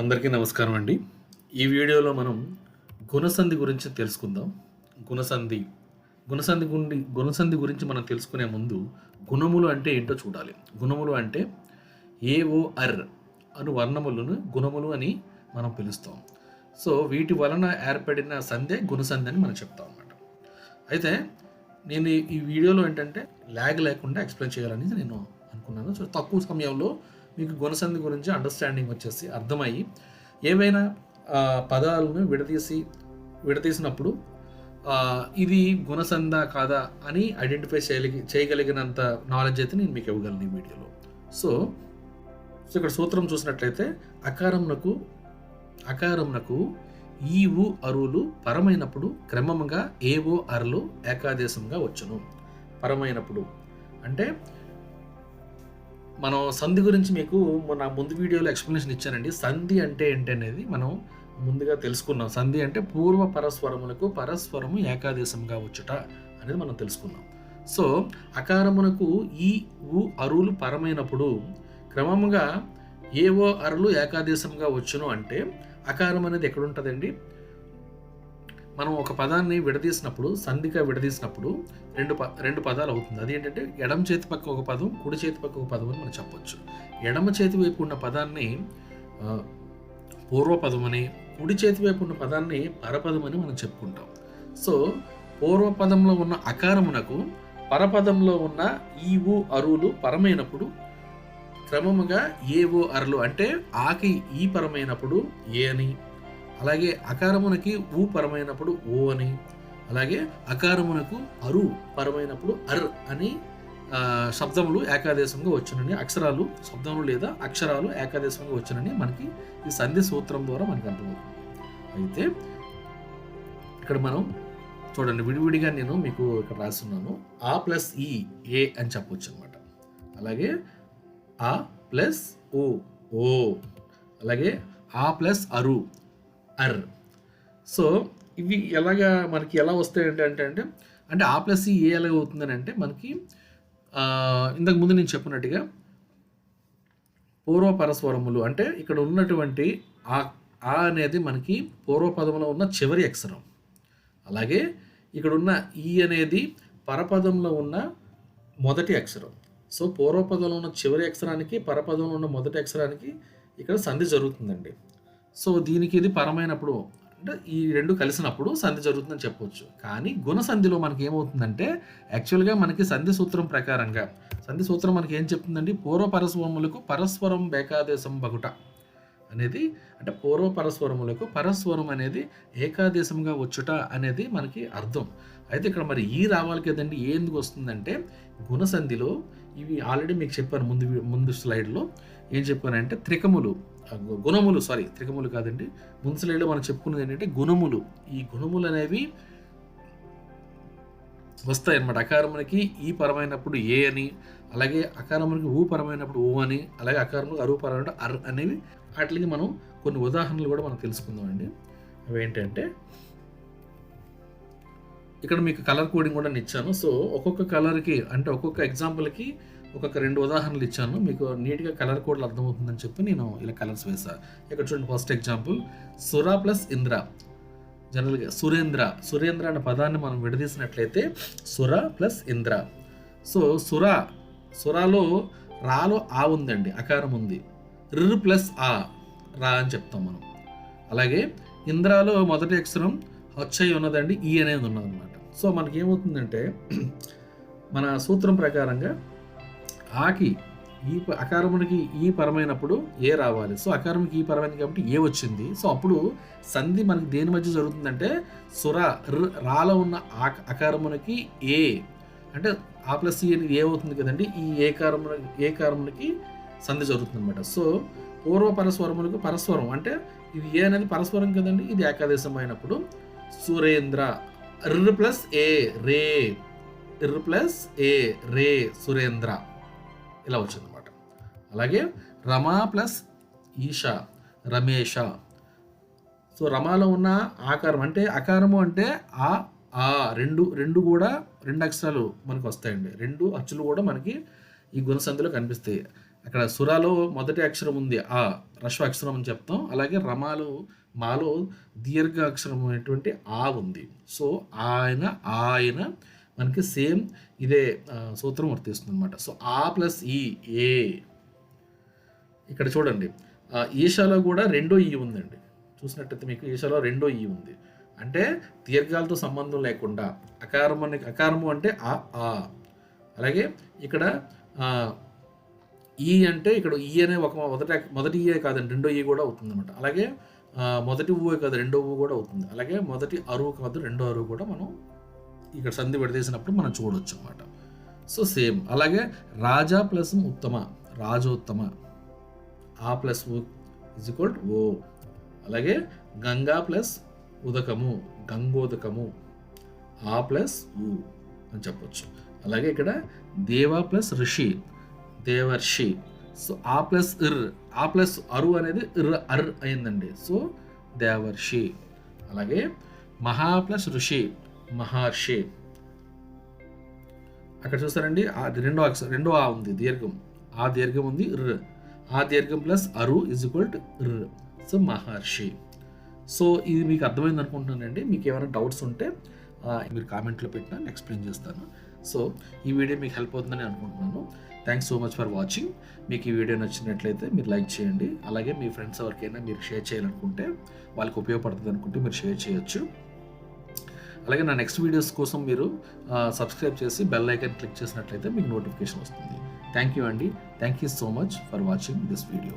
అందరికీ నమస్కారం అండి. ఈ వీడియోలో మనం గుణసంధి గురించి తెలుసుకుందాం. గుణసంధి గుణసంధి గుండి గుణసంధి గురించి మనం తెలుసుకునే ముందు గుణములు అంటే ఏంటో చూడాలి. గుణములు అంటే ఏఓఆర్ అను వర్ణములను గుణములు అని మనం పిలుస్తాం. సో వీటి వలన ఏర్పడిన సంధే గుణసంధి అని మనం చెప్తాం అన్నమాట. అయితే నేను ఈ- ఈ వీడియోలో ఏంటంటే ల్యాగ్ లేకుండా ఎక్స్ప్లెయిన్ చేయాలని నేను అనుకున్నాను. సో తక్కువ సమయంలో మీకు గుణసంధి గురించి అండర్స్టాండింగ్ వచ్చేసి అర్థమయ్యి ఏవైనా పదాలను విడదీసి విడదీసినప్పుడు ఇది గుణసంధ కాదా అని ఐడెంటిఫై చేయగలిగి చేయగలిగినంత నాలెడ్జ్ అయితే నేను మీకు ఇవ్వగలను ఈ వీడియోలో. సో సో ఇక్కడ సూత్రం చూసినట్లయితే అకారమునకు అకారమునకు ఈవు అరువులు పరమైనప్పుడు క్రమముగా ఏవో అరులు ఏకాదేశంగా వచ్చును. పరమైనప్పుడు అంటే మనం సంధి గురించి మీకు మన ముందు వీడియోలో ఎక్స్ప్లెనేషన్ ఇచ్చానండి. సంధి అంటే ఏంటి అనేది మనం ముందుగా తెలుసుకున్నాం సంధి అంటే పూర్వ పరస్వరములకు పరస్వరము ఏకాదేశంగా వచ్చుట అనేది మనం తెలుసుకున్నాం సో అకారమునకు ఈ ఉ అరువులు పరమైనప్పుడు క్రమముగా ఏవో అరులు ఏకాదేశంగా వచ్చును అంటే అకారం అనేది ఎక్కడుంటుందండి మనం ఒక పదాన్ని విడదీసినప్పుడు సంధిగా విడదీసినప్పుడు రెండు ప రెండు పదాలు అవుతుంది. అది ఏంటంటే ఎడమ చేతి పక్క ఒక పదం కుడి చేతి పక్క ఒక పదం అని మనం చెప్పొచ్చు. ఎడమ చేతి వైపు ఉన్న పదాన్ని పూర్వపదం అని కుడి చేతి వైపు ఉన్న పదాన్ని పరపదం అని మనం చెప్పుకుంటాం. సో పూర్వపదంలో ఉన్న అకారమునకు పరపదంలో ఉన్న ఈ ఓ అరువులు పరమైనప్పుడు క్రమముగా ఏ ఓ అరలు అంటే ఆకి ఈ పరమైనప్పుడు ఏ అని అలాగే అకారమునకి ఊ పరమైనప్పుడు ఓ అని అలాగే అకారమునకు అరు పరమైనప్పుడు అర్ అని శబ్దములు ఏకాదేశంగా వచ్చునని అక్షరాలు శబ్దములు లేదా అక్షరాలు ఏకాదేశంగా వచ్చునని మనకి ఈ సంధి సూత్రం ద్వారా మనకి అర్థమవుతుంది. అయితే ఇక్కడ మనం చూడండి విడివిడిగా నేను మీకు ఇక్కడ రాస్తున్నాను. ఆ ప్లస్ ఈ ఏ అని చెప్పొచ్చు అనమాట అలాగే ఆ ప్లస్ ఓ ఓ అలాగే ఆ ప్లస్ అరు అర్ సో ఇవి ఎలాగా మనకి ఎలా వస్తాయి అంటే అంటే అంటే ఆ ప్లస్ ఏ ఎలాగ అవుతుందని అంటే మనకి ఇంతకు ముందు నేను చెప్పినట్టుగా పూర్వపరస్వరములు అంటే ఇక్కడ ఉన్నటువంటి ఆ ఆ అనేది మనకి పూర్వపదంలో ఉన్న చివరి అక్షరం. అలాగే ఇక్కడ ఉన్న ఈ అనేది పరపదంలో ఉన్న మొదటి అక్షరం. సో పూర్వపదంలో ఉన్న చివరి అక్షరానికి పరపదంలో ఉన్న మొదటి అక్షరానికి ఇక్కడ సంధి జరుగుతుందండి. సో దీనికి ఇది పరమైనప్పుడు అంటే ఈ రెండు కలిసినప్పుడు సంధి జరుగుతుందని చెప్పవచ్చు కానీ గుణ సంధిలో మనకి ఏమవుతుందంటే యాక్చువల్గా మనకి సంధి సూత్రం ప్రకారంగా సంధి సూత్రం మనకి ఏం చెప్తుందండి? పూర్వ పరస్వరములకు పరస్వరం ఏకాదేశం బగుట అనేది అంటే పూర్వ పరస్వరములకు పరస్వరం అనేది ఏకాదేశంగా వచ్చుట అనేది మనకి అర్థం. అయితే ఇక్కడ మరి ఈ రావాలి కదండి ఎందుకు వస్తుందంటే గుణసంధిలో ఇవి ఆల్రెడీ మీకు చెప్పాను ముందు ముందు స్లైడ్లో. ఏం చెప్పానంటే త్రికములు గుణములు సారీ త్రికములు కాదండి. ముందు స్లైడ్లో మనం చెప్పుకున్నది ఏంటంటే గుణములు. ఈ గుణములు అనేవి వస్తాయి అన్నమాట అకారమునికి ఈ పరమైనప్పుడు ఏ అని అలాగే అకారమునికి ఊ పరమైనప్పుడు ఓ అని అలాగే అకారములకు అరువు పరమైనప్పుడు అర్ అనేవి వాటికి మనం కొన్ని ఉదాహరణలు కూడా మనం తెలుసుకుందామండి. అవి ఏంటంటే ఇక్కడ మీకు కలర్ కోడింగ్ కూడా ఇచ్చాను. సో ఒక్కొక్క కలర్కి అంటే ఒక్కొక్క ఎగ్జాంపుల్కి ఒక్కొక్క రెండు ఉదాహరణలు ఇచ్చాను. మీకు నీట్గా కలర్ కోడ్లు అర్థమవుతుందని చెప్పి నేను ఇలా కలర్స్ వేసా ఇక్కడ చూడండి ఫస్ట్ ఎగ్జాంపుల్ సురా ప్లస్ ఇంద్ర. జనరల్గా సురేంద్ర. సురేంద్ర అనే పదాన్ని మనం విడదీసినట్లయితే సుర ప్లస్ ఇంద్ర. సో సుర సురాలో రాలో ఆ ఉందండి అకారం ఉంది. రిర్ ప్లస్ ఆ రా అని చెప్తాం మనం. అలాగే ఇంద్రాలో మొదటి అక్షరం అచ్చయ్య ఉన్నదండి ఈ అనేది ఉన్నదన్నమాట. సో మనకి ఏమవుతుందంటే మన సూత్రం ప్రకారంగా ఆకి ఈ అకారమునికి ఈ పరమైనప్పుడు ఏ రావాలి? సో అకారమునికి ఈ పరమైనది కాబట్టి ఏ వచ్చింది? సో అప్పుడు సంధి మనకి దేని మధ్య జరుగుతుందంటే సుర రాలో ఉన్న ఆ అకారమునికి ఏ అంటే ఆ ప్లస్ ఈ అనేది ఏ అవుతుంది కదండి? ఈ ఏ కారమున ఏ కారమునికి సంధి జరుగుతుంది అనమాట సో పూర్వ పరస్వరములకు పరస్వరం అంటే ఇది ఏ అనేది పరస్వరం కదండి? ఇది ఏకాదేశం అయినప్పుడు సురేంద్ర. ర్ ప్లస్ ఏ రే. ర్ ప్లస్ ఏ రే సురేంద్ర. ఇలా వచ్చిందన్నమాట. అలాగే రమా ప్లస్ ఈషా రమేష. సో రమాలో ఉన్న ఆకారం అంటే అకారము అంటే ఆ ఆ రెండు రెండు కూడా రెండు అక్షరాలు మనకు వస్తాయండి. రెండు అచ్చులు కూడా మనకి ఈ గుణసంధిలో కనిపిస్తాయి. అక్కడ సురాలో మొదటి అక్షరం ఉంది ఆ రశ్వ అక్షరం అని చెప్తాం. అలాగే రమాలో మాలో దీర్ఘ అక్షరం అనేటువంటి ఆ ఉంది. సో ఆయన ఆయన మనకి సేమ్ ఇదే సూత్రం వర్తిస్తుంది అనమాట సో ఆ ప్లస్ ఈ ఏ. ఇక్కడ చూడండి. ఆ, ఈశాలో కూడా రెండో ఈ ఉందండి. చూసినట్టయితే మీకు ఈశాలో రెండో ఈ ఉంది. అంటే దీర్ఘాలతో సంబంధం లేకుండా అకారము అకారము అంటే ఆ ఆ. అలాగే ఇక్కడ ఈ అంటే ఇక్కడ ఈ అనే ఒక మొదట మొదటి ఈయే కాదండి రెండో ఈ కూడా అవుతుంది అనమాట అలాగే మొదటి ఊవే కాదు రెండో ఊ కూడా అవుతుంది. అలాగే మొదటి అరువు కాదు రెండో అరువు కూడా మనం ఇక్కడ సంధి విడదీసినప్పుడు మనం చూడొచ్చు అనమాట సో సేమ్. అలాగే రాజా ప్లస్ ఉత్తమ రాజోత్తమ. ఆ ప్లస్ ఉ ఇజ్ ఈక్వల్ ఓ. అలాగే గంగా ప్లస్ ఉదకము గంగోదకము. ఆ ప్లస్ ఊ అని చెప్పొచ్చు. అలాగే ఇక్కడ దేవా ప్లస్ ఋషి దేవర్షి. సో ఆ ప్లస్ ఇర్ ఆ ప్లస్ అరు అనేది ఇర్ అర్ అయిందండి. సో దేవర్షి. అలాగే మహా ప్లస్ ఋషి మహర్షి. అక్కడ చూస్తారండి ఆ రెండో అక్షరం రెండో ఆ ఉంది దీర్ఘం. ఆ దీర్ఘం ఉంది ఇర్. ఆ దీర్ఘం ప్లస్ అరు ఇజ్ ఈక్వల్ టు ఇర్. సో మహర్షి. సో ఇది మీకు అర్థమైంది అనుకుంటున్నానండి. మీకు ఏమైనా డౌట్స్ ఉంటే మీరు కామెంట్లో పెట్టినా నేను ఎక్స్ప్లెయిన్ చేస్తాను. సో ఈ వీడియో మీకు హెల్ప్ అవుతుందని అనుకుంటున్నాను. Thanks so much for watching మీకు ఈ వీడియో నచ్చినట్లయితే మీరు లైక్ చేయండి. అలాగే మీ ఫ్రెండ్స్ ఎవరికైనా మీరు షేర్ చేయాలనుకుంటే వాళ్ళకి ఉపయోగపడుతుంది అనుకుంటే మీరు షేర్ చేయొచ్చు. అలాగే నా నెక్స్ట్ వీడియోస్ కోసం మీరు సబ్స్క్రైబ్ చేసి బెల్ ఐకాన్ క్లిక్ చేసినట్లయితే మీకు నోటిఫికేషన్ వస్తుంది. థ్యాంక్ యూ అండి. Thank you so much for watching this video